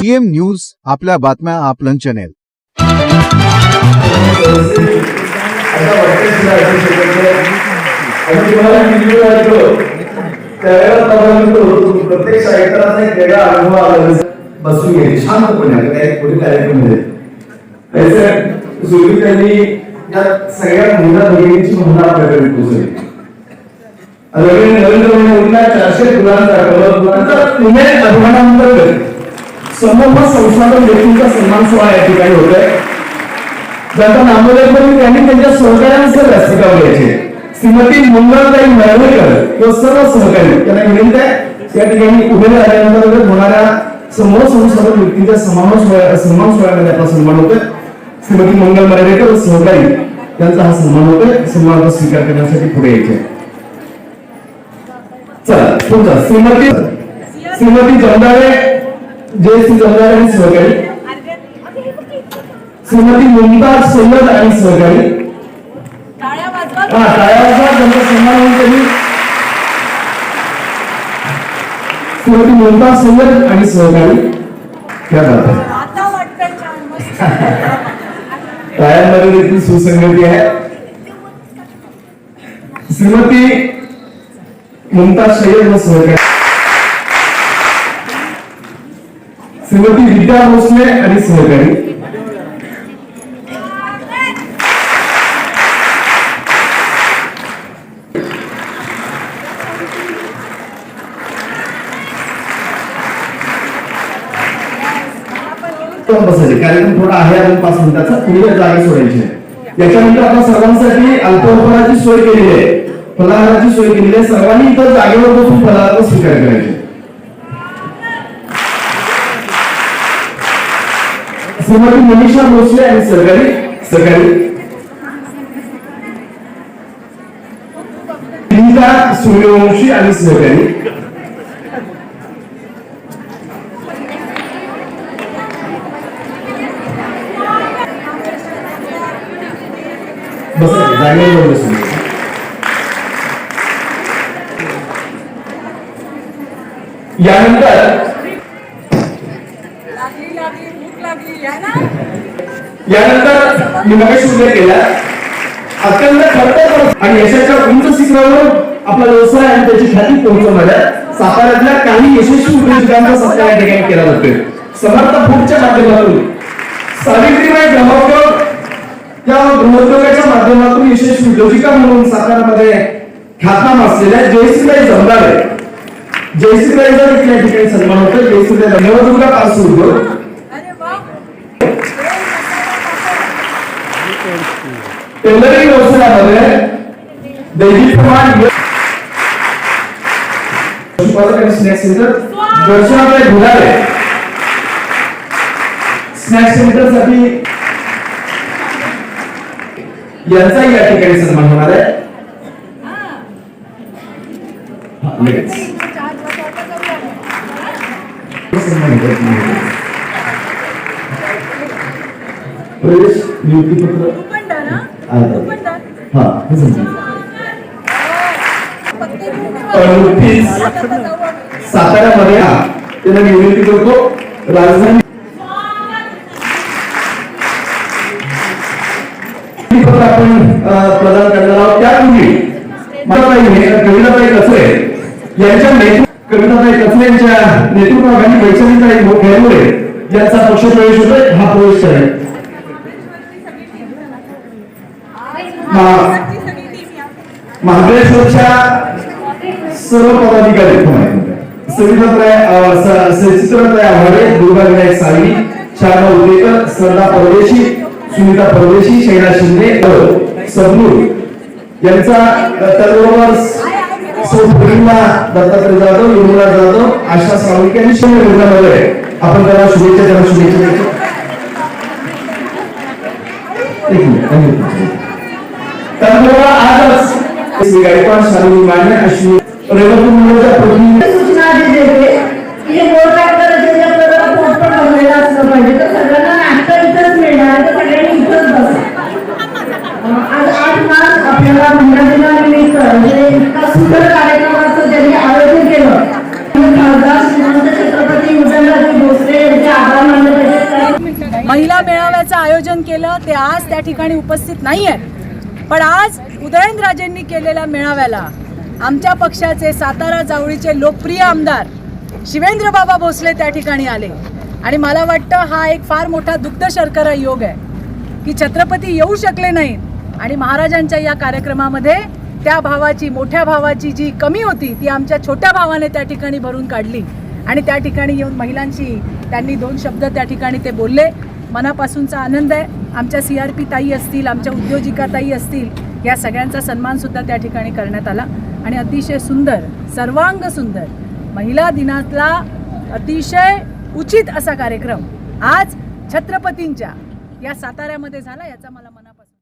CM news आपल्या बातम्या आपलं चॅनेल प्रत्येक एक वेगळा अनुभव आला बसून गेले शांतपणे काही पुढे कार्यक्रम त्यांनी या सगळ्या मुला भगिनीची भावना आपल्याकडे नरेंद्र मोदींना चारशे फुलांचा पुणे अभिमानांतर्गत समूह संसाधन व्यक्तींचा सन्मान सोहळा या ठिकाणी होत आहे ज्यांचा नामोल्लेख त्यांनी त्यांच्या सहकार्यांसह व्यासपीठावर घ्यायचे श्रीमती मुंगळताई मळवणकर किंवा सर्व सहकारी त्यांना विनंती आहे या ठिकाणी उभे राहिल्यानंतर होणाऱ्या समूह संसाधन व्यक्तींच्या सन्मान सोहळ्या सन्मान सोहळ्यामध्ये आपला सन्मान होतोय. श्रीमती मंगल मराठेकर सहकारी त्यांचा हा सन्मान होतोय. सन्मानाचा स्वीकार करण्यासाठी पुढे यायचे. चला तुमचा श्रीमती श्रीमती जमदारे जयश्री जमदारे आणि सहकारी श्रीमती मुमताज सय्यद आणि सहकारी हा टाळ्याचा त्यांचा सन्मान होऊन त्यांनी. श्रीमती मुमताज सय्यद आणि सहकारी क्या बात आहे टाळ्यांमध्ये देखील सुसंगती आहे. श्रीमती मुमताज सय्यद व सहकारी श्रीमती विद्या भोसले आणि सहकारी. पण कार्यक्रम थोडा आहे अजून पाच मिनिटाचा. पुढे जागा सोडायची. आहे. याच्यानंतर आपण सर्वांसाठी अल्पोपहाराची सोय केली आहे. फलाहाराची सोय केली आहे. सर्वांनी इतर जागेवर बसून फलाहार स्वीकार करायचे. श्रीमती मनीषा भोसले आणि सरकारी सरकारी. सूर्यवंशी आणि सहकारी जागेवर बसून. यानंतर यानंतर मी मगाशी उल्लेख केला. अत्यंत खर्च आणि यशाच्या उंच शिखरावर आपला व्यवसाय आणि त्याची ख्याती पोहोचवणाऱ्या साताऱ्यातल्या काही यशस्वी उद्योजकांचा सत्कार या ठिकाणी केला जातोय. समर्थ फूडच्या माध्यमातून. सावित्रीबाई जमावकर या गृहोद्योगाच्या माध्यमातून यशस्वी उद्योजिका म्हणून साताऱ्यामध्ये ख्यातनाम असलेल्या जयश्रीबाई जमदारे जयश्रीबाईचा देखील या ठिकाणी सन्मान होतो जयश्रीबाई नवदुर्गा पासून उद्योग अरे वा दोन मसाला पापड. टेलरिंग व्यवसायामध्ये दैनिक प्रमाण पशुपालक आणि स्नॅक सेंटरसाठी यांचाही या ठिकाणी सन्मान होणार आहे आता तर जाऊ आपण. साताऱ्यामध्ये हा. त्यांना विनंती करतो. राजधानी. आपण प्रदान करणार आहोत. त्यापूर्वी हे- कविताताई कचरे यांच्या नेतृत्व कविताताई कचरे यांच्या नेतृत्वाखाली घेरमुळे यांचा पक्ष प्रवेश होतोय. हा प्रवेश करेल मा- ती सगळी टीम या. महाबळेश्वरच्या सर्व पदाधिकारी कोण आहेत. आव्हाडे दुर्गा विनायक साळवी शारदा उदेकर श्रद्धा परदेशी सुनीता परदेशी शैला शिंदे सबनूर. यांचा त्याचबरोबर सौ पूर्णिमा दत्तात्रय जाधव युमुला जाधव आशा सावळके आणि शंभर वगैरे आपण त्याला शुभेच्छा त्याला शुभेच्छा द्यायच्या एक मिनिट. आजच श्री गायकवाड शालिनी मान्य अश्विनी रेवतमुंडच्या प्रतिनिधी सूचना आधी देते की बोर्ड पेपर असेल आपल्याला बोर्ड पण बनलेला असलं पाहिजे तर सगळ्यांना नाश्ता इथंच मिळणार आहे, तर सगळ्यांनी इथंच बसा. अं, आज आठ मार्च आपल्याला महिला दिनानिमित्त म्हणजे इतका सुंदर कार्यक्रमाचं ज्यांनी आयोजन केलं. खासदार श्रीमंत छत्रपती उदयनराजे भोसले यांचे आभार महिला मेळाव्याचं आयोजन केलं ते आज त्या ठिकाणी उपस्थित नाही आहे पण आज उदयनराजेंनी केलेल्या मेळाव्याला आमच्या पक्षाचे सातारा जावळीचे लोकप्रिय आमदार शिवेंद्र बाबा भोसले त्या ठिकाणी आले. आणि मला वाटतं हा एक फार मोठा दुग्ध शर्करा योग आहे की छत्रपती येऊ शकले नाहीत आणि महाराजांच्या या कार्यक्रमामध्ये त्या भावाची मोठ्या भावाची जी कमी होती ती आमच्या छोट्या भावाने त्या ठिकाणी भरून काढली. आणि त्या ठिकाणी येऊन महिलांशी त्यांनी दोन शब्द त्या ठिकाणी ते बोलले. मनापासूनचा आनंद आहे. आमच्या सी आर पी ताई असतील आमच्या उद्योजिका ताई असतील या सगळ्यांचा सन्मानसुद्धा त्या ठिकाणी करण्यात आला. आणि अतिशय सुंदर सर्वांग सुंदर महिला दिनातला अतिशय उचित असा कार्यक्रम आज छत्रपतींच्या या साताऱ्यामध्ये झाला याचा मला मना